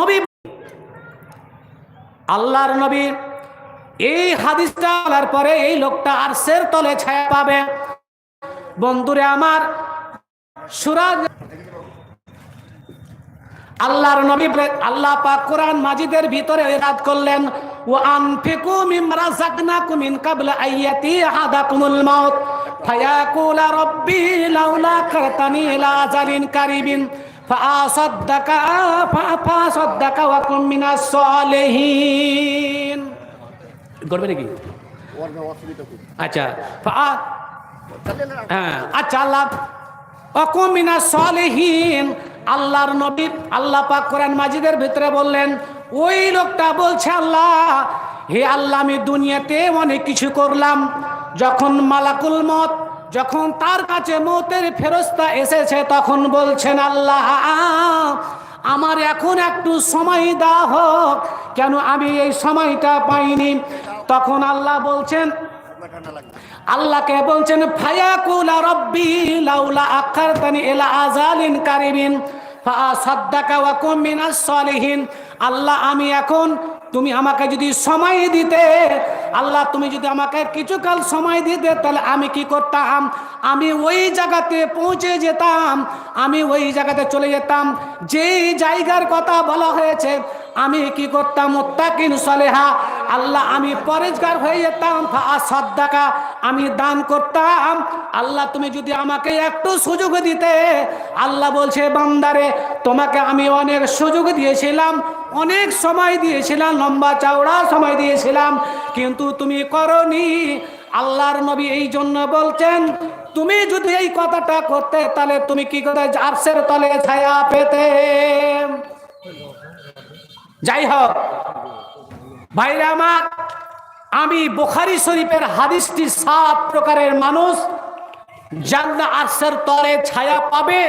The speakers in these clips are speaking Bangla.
নবী। আল্লাহর নবী, এই হাদিসটা বলার পরে এই লোকটা আরশের তলে ছায়া পাবে। বন্ধুরে আমার, সুরাজ আল্লাহর নবী আল্লাহ পাক কোরআন মাজিদের ভিতরে ইরাদ করলেন, ওয়া আনফিকু মিম্মা রাযাকনাকুম মিন কাবলা আইয়াতি আহাদাকুমুল মাউত, ফায়াকুলা রাব্বি লাউলা কারতানি ইলা আজালিন কারিবিন। ফাআসাদ্দাকা ওয়া কুম মিনাস সালিহিন। করবে নাকি? আচ্ছা হ্যাঁ আচ্ছা আল্লাহ অকুমিনা সলেহীন। আল্লাহর নবী, আল্লাহ পাক কোরআন মাজিদের ভিতরে বললেন, ওই লোকটা বলছে, আল্লাহ, হে আল্লাহ, আমি দুনিয়াতে অনেক কিছু করলাম। যখন মালাকুল মত যখন তার কাছে মতের ফেরস্তা এসেছে, তখন বলছেন, আল্লাহ, আমার এখন একটু সময় দেওয়া হোক। কেন আমি এই সময়টা পাইনি? তখন আল্লাহ বলছেন, আল্লাহকে বলছেন, ফায়াকুলা রব্বি লাউলা আখারতানি ইলা আজালিন কারিবিন আল্লাহ, আমি এখন, তুমি আমাকে যদি সময় দিতে আল্লাহ, তুমি যদি আমাকে কিছুকাল সময় দিতে তাহলে আমি কি করতাম? আমি ওই জায়গাতে পৌঁছে যেতাম, আমি ওই জায়গাতে চলে যেতাম। যেই জায়গার কথা বলা হয়েছে আমি কি করতাম? মুত্তাকিন সলেহা। আল্লাহ, আমি পরেজগার হয়ে যেতাম। সদ্দাকা, আমি দান করতাম। আল্লাহ, তুমি যদি আমাকে একটু সুযোগ দিতে, আল্লাহ বলছে, বান্দারে, তোমাকে আমি অনেক সুযোগ দিয়েছিলাম, অনেক সময় দিয়েছিলাম, লম্বা চওড়া সময় দিয়েছিলাম, কিন্তু তুমি করনি। আল্লাহর নবী এই জন্য বলছেন, তুমি যদি এই কথাটা করতে, তাহলে তুমি কি করে আরশের তলে ছায়া পেতে? যাই হোক ভাইরা আমার, আমি বোখারি শরীফের হাদিসটি সাত প্রকারের মানুষ জান্না আরশের তলে ছায়া পাবে।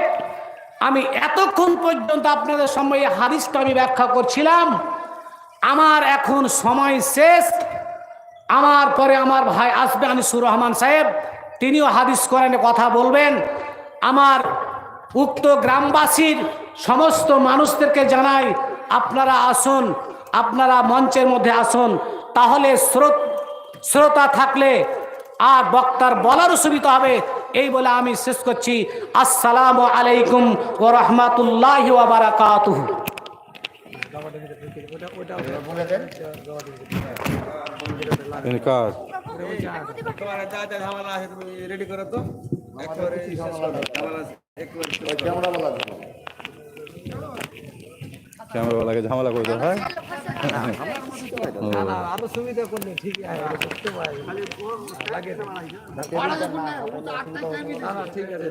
আমি এতক্ষণ পর্যন্ত আপনাদের সময় হাদিসটা আমি ব্যাখ্যা করছিলাম। আমার এখন সময় শেষ। আমার পরে আমার ভাই আসবে, আনিসুর রহমান সাহেব, তিনিও হাদিস কোরআনে কথা বলবেন। আমার উক্ত গ্রামবাসীর সমস্ত মানুষদেরকে জানাই আপনারা আসুন আপনারা মঞ্চের মধ্যে আসুন তাহলে স্রোত শ্রোতা থাকলে আর বক্তার বলার সুবিধা হবে। এই বলে আমি শেষ করছি। আসসালামু আলাইকুম ও রহমাতুল্লাহ তুমি রেডি করো তো একেবারে শেষ করো। ঝামেলা একেবারে শেষ করো। ক্যামেরাওয়ালাকে ঝামেলা করে দেওয়া হয়? আরও সুবিধা করলে ঠিক আছে। ঠিক আছে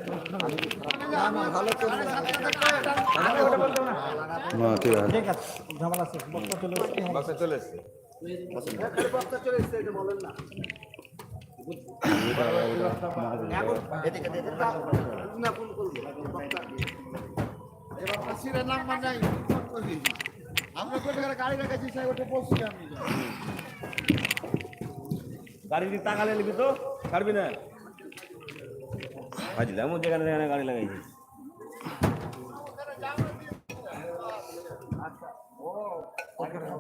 না না ভালো করলে না ঠিক আছে ঠিক আছে ঝামেলা শেষ বক্তা চলে এসছে বাসে চলে এসছে বক্তা চলে এসছে এটা বলেন না গাড়ি দিয়ে তাকালে নিবি তো? ছাড়বি না? ভাজলাম ও যেখানে যেখানে গাড়ি লাগাইছি।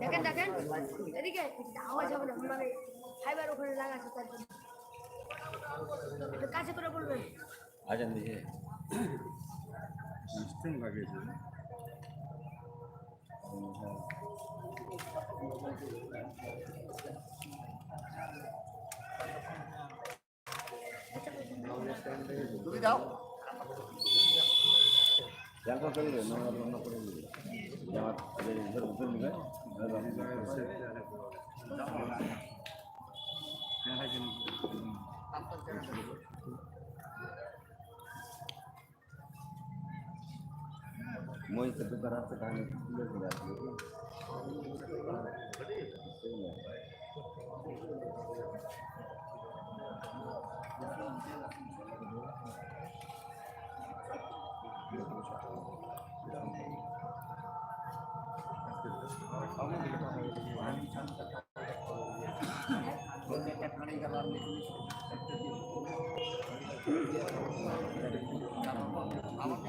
দেখেন দেখেন এদিকে আওয়াজ হবে না মানে ফাইবার ওখানে লাগাচ্ছে তার জন্য। কাছে করে বলবেন। আজান 스팀 가게지. 양파 끓이래, 너무 너무 끓이래. 양파 끓이래, 저거 무슨 일이야? 나도 안 끓이래. 양파 좀. মই তো তো রাস্তা কানে তুলে আমাকে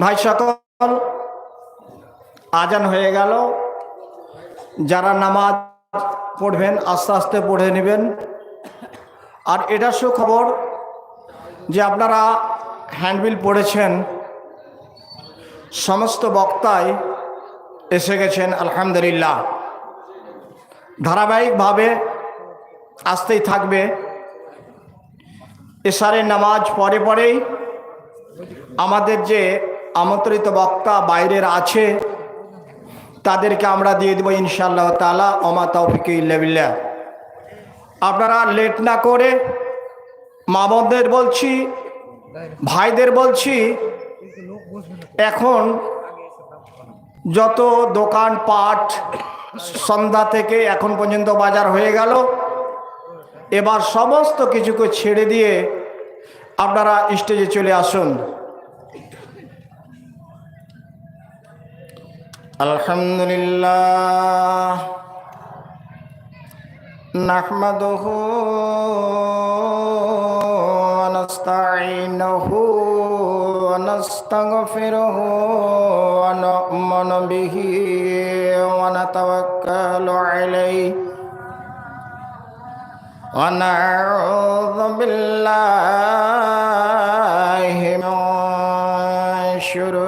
ভাই সকল, আজান হয়ে গেল। যারা নামাজ পড়বেন, আস্তে আস্তে পড়ে নেবেন। আর এটা সুখবর যে আপনারা হ্যান্ডবিল পড়েছেন, সমস্ত বক্তাই এসে গেছেন, আলহামদুলিল্লাহ। ধারাবাহিকভাবে আসতেই থাকবে। এশারের নামাজ পরে পরেই আমাদের যে আমন্ত্রিত বক্তা বাইরের আছে, তাদেরকে আমরা দিয়ে দেবো ইনশাআল্লাহ তালা অমা তৌফিক ইল্লাবিল্লাহ আপনারা লেট না করে মা বোনদের বলছি, ভাইদের বলছি, এখন যত দোকান পাট সন্ধ্যা থেকে এখন পর্যন্ত বাজার হয়ে গেল, এবার সমস্ত কিছুকে ছেড়ে দিয়ে আপনারা স্টেজে চলে আসুন। আলহামদুলিল্লাহ নাহমাদহু অনস্তাইনহু অনস্তাগফিরহু অনুমন বিহি অনতাওয়াক্কালু আলাইহি ونعوذ بالله من شرور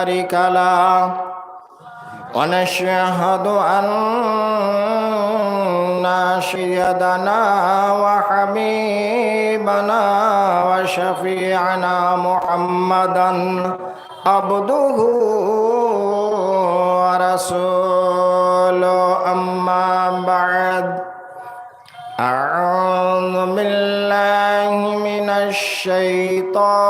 شريك له ونشهد أن سيدنا وحبيبنا وشفيعنا محمدا عبده ورسوله أما بعد أعوذ بالله من الشيطان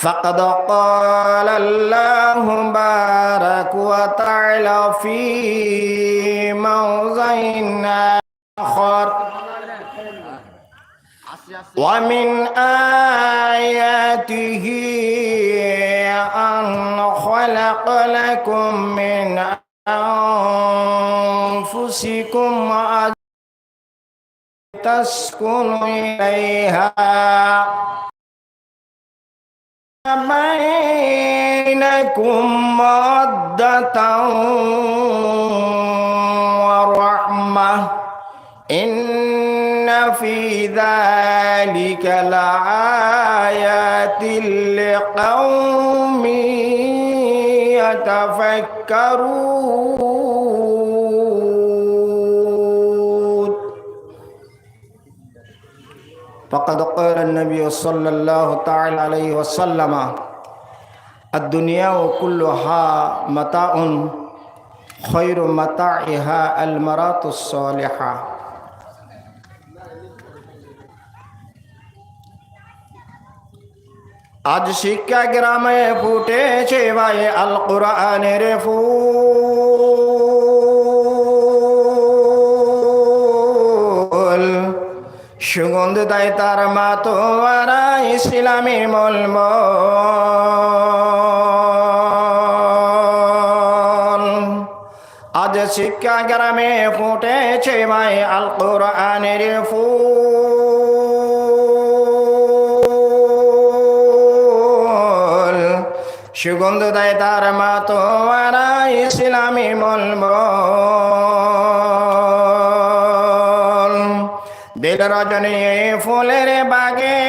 فقد قال الله بارك وتعالى في موضع آخر. ومن آياته أن خلق لكم من أنفسكم تسكنوا إليها. بينكم مودة ورحمة إن في ذلك لآيات لقوم يتفكرون فقد قال النبي صلى الله تعالى عليه وسلم الدنيا كلها متاع خير متاعها المرات الصالحة আজ শিক্ষা গ্রামে ফুটেছে ভাই আল কোরআনের ফুল সুগন্ধ দেয় তার মা তোয়ারা ইসলামী মলম আজ শিক্ষা গ্রামে ফুটেছে ভাই আল কোরআনের ফুল। সুগন্ধ দেয় তার মা তোয়ারা ইসলামী মলম দিল রজনী এই ফুলের বাগে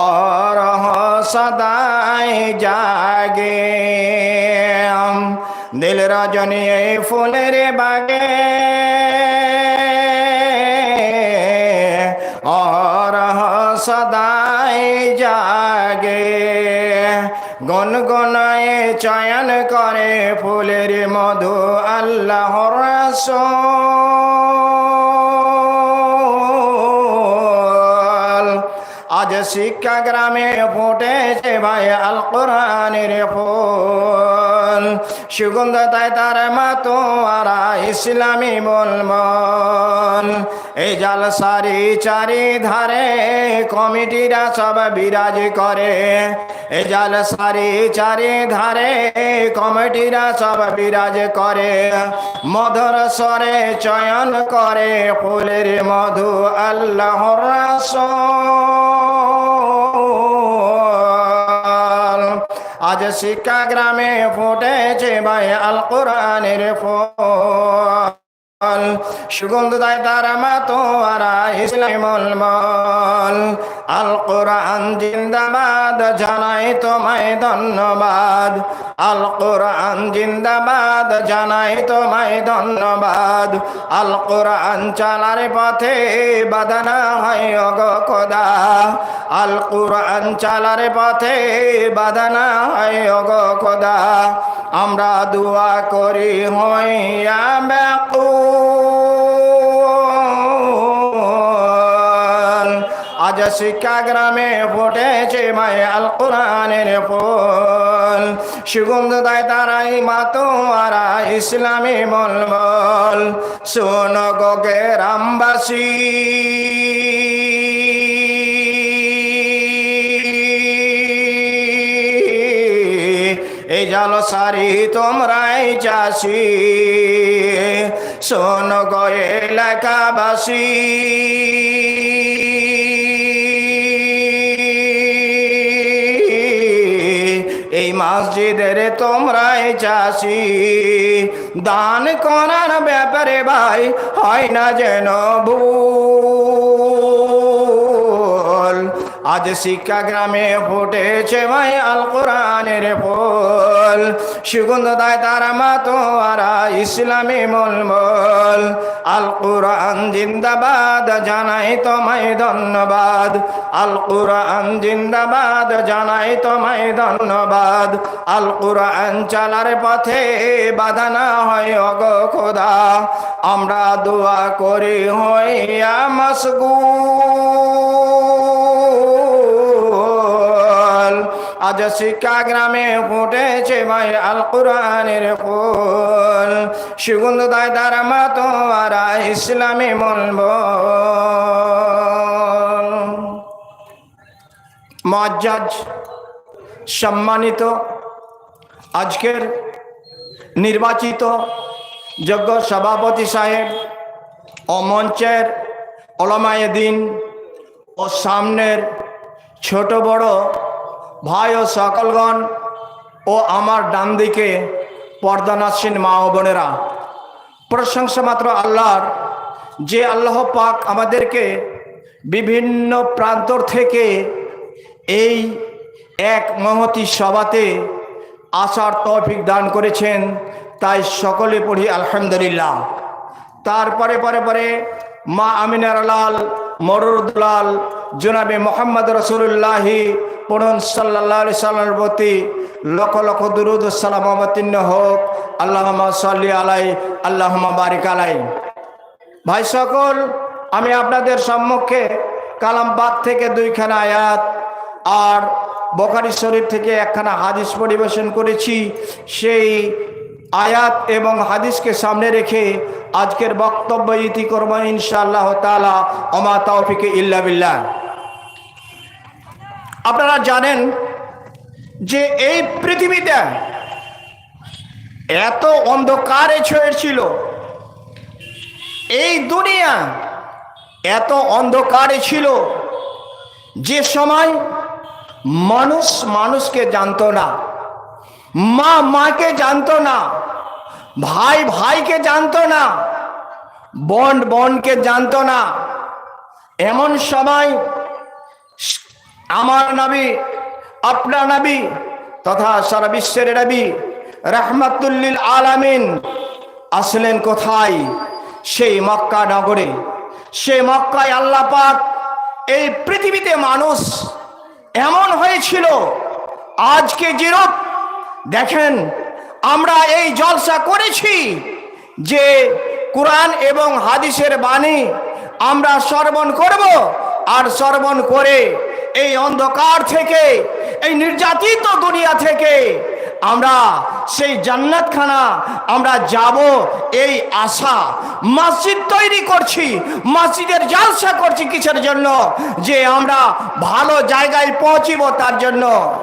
অরহ সদাই জাগে দিল রজনী এই ফুলের বাগে অরহ সদাই জাগে গনগনায় চয়ন করে ফুলের মধু আল্লাহ আজ শিক্ষা গ্রামে ফুটেছে ভাই আল কোরআনের ফুল। সুগন্ধ তাই তার মাতোয়ারা ইসলামী বলমল এই জাল সারি চারি ধারে কমিটিরা সব বিরাজ করে। এই জাল সারি চারি ধারে কমিটিরা সব বিরাজ করে। মধুর স্বরে চয়ন করে ফুলের মধু আল্লাহ রাসূল। আজ শিক্ষা গ্রামে ফুটেছে ভাই আল কোরআনের ফল। সুগন্ধ দায় তারা মাতোয়ারা ইসলাম মলমল আল কোরআন জিন্দাবাদ, জানাই তোমায় ধন্যবাদ। আল কোরআন জিন্দাবাদ, জানাই তোমায় ধন্যবাদ। আল কোরআন চালার পথে বাদানা হয় অগ খোদা। আল কোরআন চালার পথে বাদানা হয় অগ খোদা। আমরা দোয়া করি হইয়া ব্যাকুল আজ শিক্ষা গ্রামে ফুটেছে মায় আল কোরআনের ফুল। সুগন্ধ দেয় তারাই মাতোয়ারা ইসলামী মলমল। শোন গগে রামবাসী এই জাল সারি তোমরাই চাষি। শোন গয়ে লেখাবাসী এই মসজিদের তোমরাই চাষি। দান করার ব্যাপারে ভাই, হয় না যেন ভুল। আজ শিক্ষা গ্রামে ফুটেছে ভাই আল কোরআনের ফুল। সুগন্ধ দায় তারা মাতোয়ারা ইসলামী মলমল। আল কোরআন জিন্দাবাদ, জানাই তোমায় ধন্যবাদ। আল কোরআন জিন্দাবাদ, জানাই তোমায় ধন্যবাদ। আল কোরআন চালার পথে বাধা না হয় অগ খোদা। আমরা দোয়া করি হইয়া মশগুল আজ শিক্ষা গ্রামে ফুটেছে ভাই আল কোরআনের ফুল। সুগন্ধ দায় তারা মাতোয়ারা ইসলামী মলব মজ্জাজ সম্মানিত আজকের নির্বাচিত যোগ্য সভাপতি সাহেব ও মঞ্চের ওলামায়ে দিন ও সামনের ছোট বড় ভাই ও সকলগণ ও আমার ডান দিকে পর্দানাসীন মা ও বোনেরা, প্রশংসা মাত্র আল্লাহর যে আল্লাহ পাক আমাদেরকে বিভিন্ন প্রান্তর থেকে এই এক মহতি সভাতে আসার তৌফিক দান করেছেন, তাই সকলে পড়ি আলহামদুলিল্লাহ। তারপরে পরে পরে মা আমিনার লাল মরুদুলাল জনাবে মোহাম্মদ রসুল্লাহি পড়ুন সাল্লাহ সাল্লামের প্রতি লক্ষ লক্ষ দুরুদ সালাম অবতীর্ণ হোক। আল্লাহ সাল্লি আলাই আল্লাহ বারিক আলাই। ভাই সকল, আমি আপনাদের সম্মুখে কালামবাগ থেকে দুইখানা আয়াত আর বখারি শরীফ থেকে একখানা হাদিস পরিবেশন করেছি। সেই আয়াত এবং হাদিসকে সামনে রেখে আজকের বক্তব্য ইতি করব ইনশাআল্লাহ তালা অমা তৌফিকে ইল্লা বিল্লাহ। আপনারা জানেন যে এই পৃথিবীতে এত অন্ধকারে ছড়েছিল এই দুনিয়া এত অন্ধকারে ছিল যে সময় মানুষ মানুষকে জানতো না, মা মাকে জানতো না, ভাই ভাইকে জানতো না, বোন বোনকে জানতো না। এমন সময় আমার নবী, আপনার নবী, তথা সারা বিশ্বের নবী, রহমাতুল্লিল আলামিন আসলেন কোথায়? সেই মক্কা নগরে। সেই মক্কায় আল্লাহ পাক এই পৃথিবীতে মানুষ এমন হয়েছিল, আজকে যেরূপ, দেখেন, আমরা এই জলসা করেছি যে কোরআন এবং হাদিসের বাণী আমরা শ্রবণ করব আর শ্রবণ করে এই অন্ধকার থেকে, এই নির্যাতিত দুনিয়া থেকে আমরা সেই জান্নাতখানা, আমরা যাব এই আশা। মসজিদ তৈরি করছি, মসজিদের জালসা করছি কিসের জন্য? যে আমরা ভালো জায়গায় পৌঁছিব তার জন্য।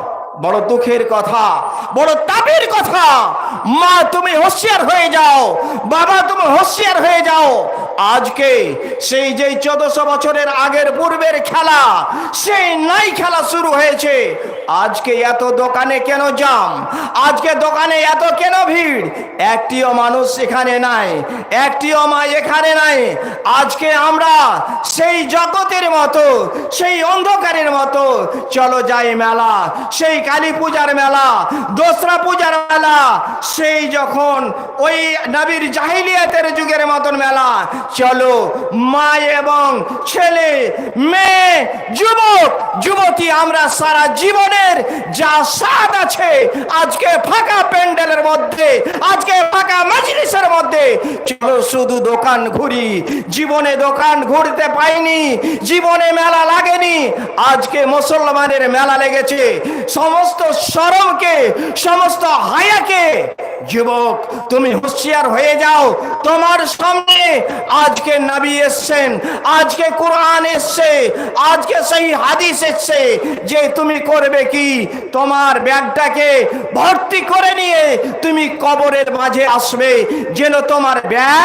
বড় দুঃখের কথা, বড় তাপের কথা। মা, তুমি হোশিয়ার হয়ে যাও। বাবা, তুমি হোশিয়ার হয়ে যাও। আজকে সেই যে চোদ্দশো বছরের আগের পূর্বের খেলা, সেই নাই খেলা শুরু হয়েছে। আজকে এত দোকানে কেন জাম? আজকে দোকানে এত কেন ভিড়? একটিও মানুষ এখানে নাই, একটিও মা এখানে নাই। আজকে আমরা সেই জগতের মতো, সেই অন্ধকারের মতো, চলো যাই মেলা, সেই কালী পূজার মেলা, দোসরা পূজার মেলা, সেই যখন ওই নবীর জাহিলিয়াতের যুগের মতন মেলা চলো, মা এবং ছেলে, মেয়ে, যুবক, যুবতী, আমরা সারা জীবনের যা স্বাদ আছে আজকে ফাঁকা প্যান্ডেলের মধ্যে, আজকে ফাঁকা মজলিসের মধ্যে, চলো শুধু দোকান ঘুরি। জীবনে দোকান ঘুরতে পাইনি, জীবনে মেলা লাগেনি, আজকে মুসলমানের মেলা লেগেছে। সমস্ত শরমকে সমস্ত হায়াকে, যুবক, তুমি হুঁশিয়ার হয়ে যাও, তোমার সামনে আজকে নাবি এসছেন, আজকে কোরআন এসছে, আজকে সেই হাদিস এসছে যে তুমি করবে কি? তোমার ব্যাগটাকে ভর্তি করে নিয়ে তুমি কবরের মাঝে আসবে, যেন তোমার ব্যাগ